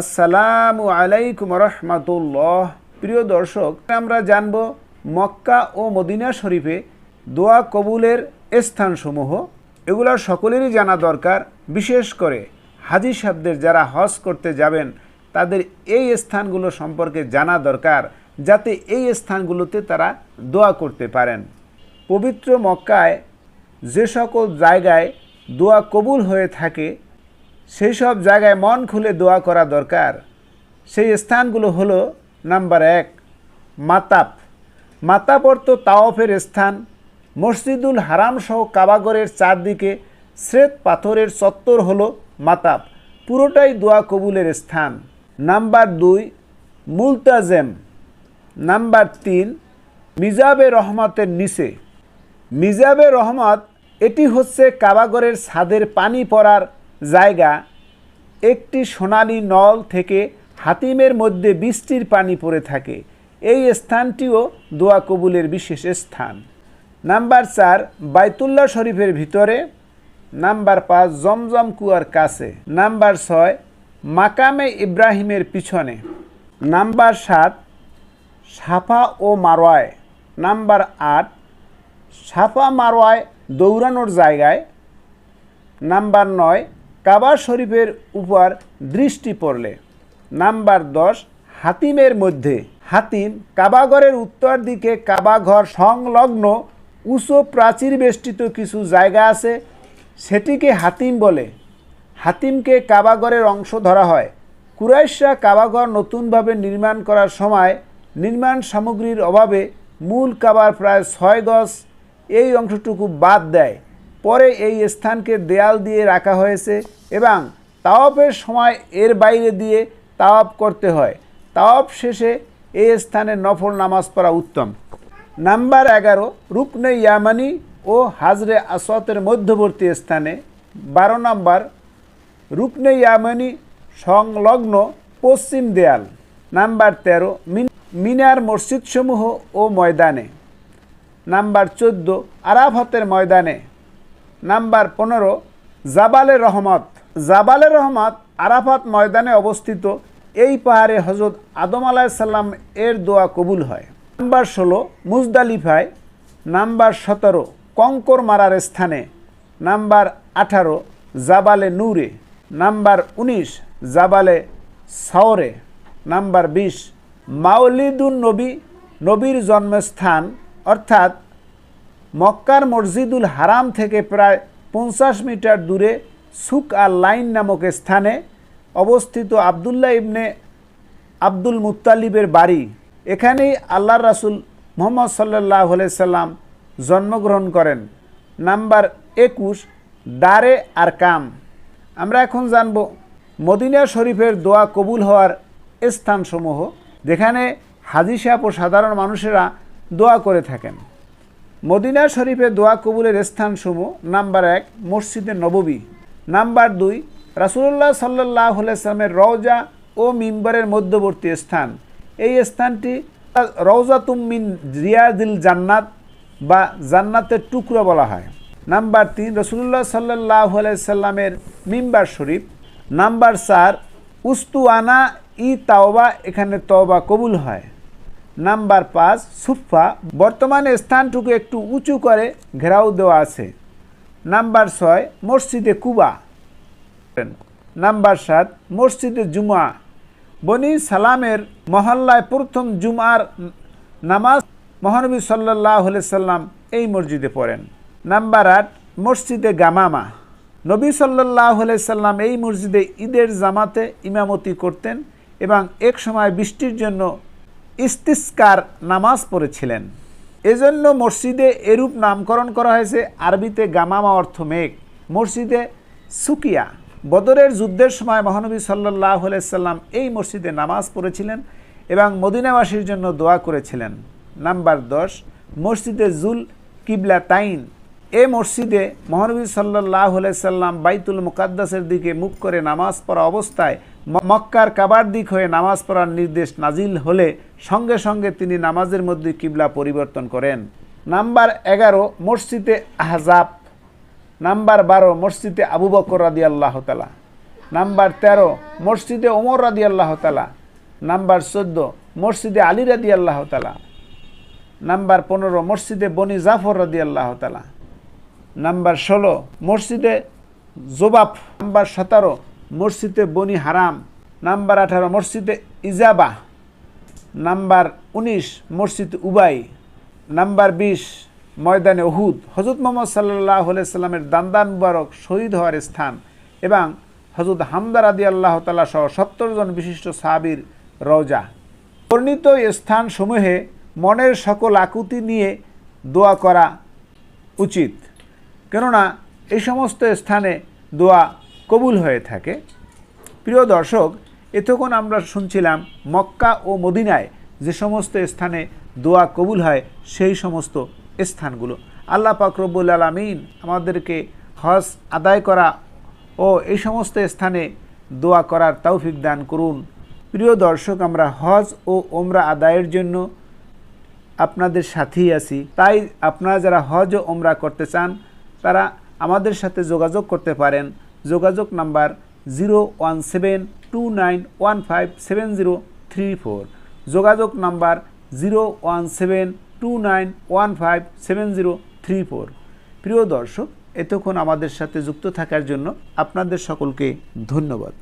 আসসালামু আলাইকুম রহমাতুল্লাহ। প্রিয় দর্শক, আমরা জানব মক্কা ও মদিনা শরীফে দোয়া কবুলের স্থানসমূহ। এগুলো সকলেরই জানা দরকার। বিশেষ করে হাজি সাহেবদের যারা হজ করতে যাবেন, তাদের এই স্থানগুলো সম্পর্কে জানা দরকার, যাতে এই স্থানগুলোতে তারা দোয়া করতে পারেন। পবিত্র মক্কায় যে সকল জায়গায় দোয়া কবুল হয়ে থাকে সেই সব জায়গায় মন খুলে দোয়া করা দরকার। সেই স্থানগুলো হলো নাম্বার এক, মাতাপ। মাতাপ অর্থ তাওয়াফের স্থান। মসজিদুল হারাম সহ কাবাগরের চারদিকে শ্বেত পাথরের চত্বর হলো মাতাপ। পুরোটাই দোয়া কবুলের স্থান। নাম্বার দুই, মুলতাজেম। নাম্বার তিন, মিজাবে রহমতের নিচে। মিজাবে রহমত, এটি হচ্ছে কাবাগরের ছাদের পানি পড়ার জায়গা একটি সোনালী নল থেকে হাতিমের মধ্যে বৃষ্টির পানি পড়ে থাকে। এই স্থানটিও দোয়া কবুলের বিশেষ স্থান। নাম্বার চার, বাইতুল্লাহ শরীফের ভিতরে। নাম্বার পাঁচ, জমজম কুয়ার কাছে। নাম্বার ছয়, মাকামে ইব্রাহিমের পিছনে। নাম্বার সাত, সাফা ও মারোয়ায় নাম্বার আট, সাফা মারোয়ায় দৌড়ানোর জায়গায়। নাম্বার নয় কাবা শরীফের উপর দৃষ্টি পড়লে। নাম্বার দশ, হাতিমের মধ্যে। হাতিম কাবাঘরের উত্তর দিকে কাবাঘর সংলগ্ন উঁচু প্রাচীর বেষ্টিত কিছু জায়গা আছে। সেটিকে হাতিম বলে। হাতিমকে কাবাঘরের অংশ ধরা হয়। কুরাইশরা কাবাঘর নতুনভাবে নির্মাণ করার সময় নির্মাণ সামগ্রীর অভাবে মূল কাবার প্রায় ছয় গজ। এই অংশটুকু বাদ দেয়। পরে এই স্থানকে দেয়াল দিয়ে রাখা হয়েছে এবং তাওয়াফের সময় এর বাইরে দিয়ে তাওয়াফ করতে হয়। তাওয়াফ শেষে এই স্থানে নফল নামাজ পড়া উত্তম। নাম্বার এগারো, রুকনে ইয়ামানি ও হাজরে আসতের মধ্যবর্তী স্থানে। বারো নাম্বার, রুকনে ইয়ামানি সংলগ্ন পশ্চিম দেয়াল। নাম্বার তেরো মিনার মসজিদসমূহ ও ময়দানে। নাম্বার চোদ্দ, আরাফতের ময়দানে। নাম্বার পনেরো, জাবালে রহমত। জাবালে রহমত আরাফাত ময়দানে অবস্থিত। এই পাহাড়ে হজরত আদম আলাহিসাল্লাম এর দোয়া কবুল হয়। নাম্বার ষোলো, মুজদালিফায়। নাম্বার সতেরো, কঙ্কর মারার স্থানে। নাম্বার আঠারো, জাবালে নূরে। নাম্বার উনিশ, জাবালে সাওরে। নাম্বার বিশ মাউলিদুন নবী, নবীর জন্মস্থান, অর্থাৎ মক্কার মসজিদুল হারাম থেকে প্রায় পঞ্চাশ মিটার দূরে সুক আল লাইন নামক স্থানে অবস্থিত আবদুল্লাহ ইবনে আব্দুল মুত্তালিবের বাড়ি। এখানেই আল্লাহ রাসুল মোহাম্মদ সাল্লাহ সাল্লাম জন্মগ্রহণ করেন। নাম্বার একুশ, দারে আর কাম আমরা এখন জানব মদিনা শরীফের দোয়া কবুল হওয়ার স্থানসমূহ। যেখানে হাজি সাহেব ও সাধারণ মানুষেরা দোয়া করে থাকেন। মদিনা শরীফে দোয়া কবুলের স্থানসমূহ, নাম্বার এক, মসজিদে নববী। নাম্বার দুই রাসুল্লাহ সাল্লাহ সাল্লামের রওজা ও মিম্বরের মধ্যবর্তী স্থান। এই স্থানটি রওজা তুমিন রিয়াদিল জান্নাত বা জান্নাতের টুকরো বলা হয়। নাম্বার তিন রসুল্লাহ সাল্লাহ সাল্লামের মিম্বার শরীফ। নাম্বার চার উস্তুয়ানা ই তাওবা, এখানে তওবা কবুল হয়। নাম্বার পাঁচ সুফা বর্তমানে স্থানটুকু একটু উঁচু করে ঘেরাও দেওয়া আছে। নাম্বার ছয়, মসজিদে কুবা। নাম্বার সাত, মসজিদে জুমা। বনি সালামের মহল্লায় প্রথম জুমার নামাজ মহানবী সাল্লাহ সাল্লাম এই মসজিদে পড়েন। নাম্বার আট, মসজিদে গামামা। নবী সাল্লাহ সাল্লাম এই মসজিদে ঈদের জামাতে ইমামতি করতেন এবং এক সময় বৃষ্টির জন্য ইস্তিস্কার নামাজ পড়েছিলেন। এজন্য মসজিদে এরূপ নামকরণ করা হয়েছে, আরবিতে গামামা অর্থ মেঘ। মসজিদে সুকিয়া, বদরের যুদ্ধের সময় মহানবী সাল্লাহ সাল্লাম এই মসজিদে নামাজ পড়েছিলেন এবং মদিনাবাসীর জন্য দোয়া করেছিলেন। নাম্বার দশ, মসজিদে জুল কিবলা তাইন। এ মসজিদে মহানবী সাল্লাহ সাল্লাম বাইতুল মুকাদ্দাসের দিকে মুখ করে নামাজ পড়া অবস্থায় মক্কার কাবার দিক হয়ে নামাজ পড়ার নির্দেশ নাজিল হলে সঙ্গে সঙ্গে তিনি নামাজের মধ্যে কিবলা পরিবর্তন করেন। নাম্বার এগারো, মসজিদে আহজাব। নাম্বার বারো, মসজিদে আবু বকর রাদি আল্লাহ তালা নাম্বার তেরো, মসজিদে ওমর রাদি আল্লাহ তালা নাম্বার চোদ্দ, মসজিদে আলী রাদি আল্লাহ তালা নাম্বার পনেরো, মসজিদে বনি জাফর রাদি আল্লাহ তালা নাম্বার ষোলো, মসজিদে জোবাফ নাম্বার সতেরো মসজিদে বনি হারাম, নাম্বার আঠারো, মসজিদে ইজাবা, নাম্বার উনিশ, মসজিদ উবাই, নাম্বার বিশ, ময়দানে ওহুদ হজরত মোহাম্মদ সাল্লাহ সাল্লামের দান্দান মুবারক শহীদ হওয়ার স্থান এবং হজরত হামদার আদি আল্লাহ তালা সহ সত্তর জন বিশিষ্ট সাহাবির রওজা। বর্ণিত স্থানসমূহে মনের সকল আকুতি নিয়ে দোয়া করা উচিত। কেননা এই সমস্ত স্থানে দোয়া কবুল হয়ে থাকে। প্রিয় দর্শক, এতক্ষণ আমরা শুনছিলাম মক্কা ও মদিনায় যে সমস্ত স্থানে দোয়া কবুল হয়, সেই সমস্ত স্থানগুলো। আল্লাহ পাক রব্বুল আলমিন আমাদেরকে হজ আদায় করা ও এই সমস্ত স্থানে দোয়া করার তৌফিক দান করুন। প্রিয় দর্শক, আমরা হজ ও ওমরা আদায়ের জন্য আপনাদের সাথেই আছি। তাই আপনারা যারা হজ ও ওমরা করতে চান, তারা আমাদের সাথে যোগাযোগ করতে পারেন। যোগাযোগ number zero one seven two nine one five seven zero three four. যোগাযোগ number zero one seven two nine one five seven zero three four. প্রিয় দর্শক, এতক্ষণ আমাদের সাথে যুক্ত থাকার জন্য আপনাদের সকলকে ধন্যবাদ।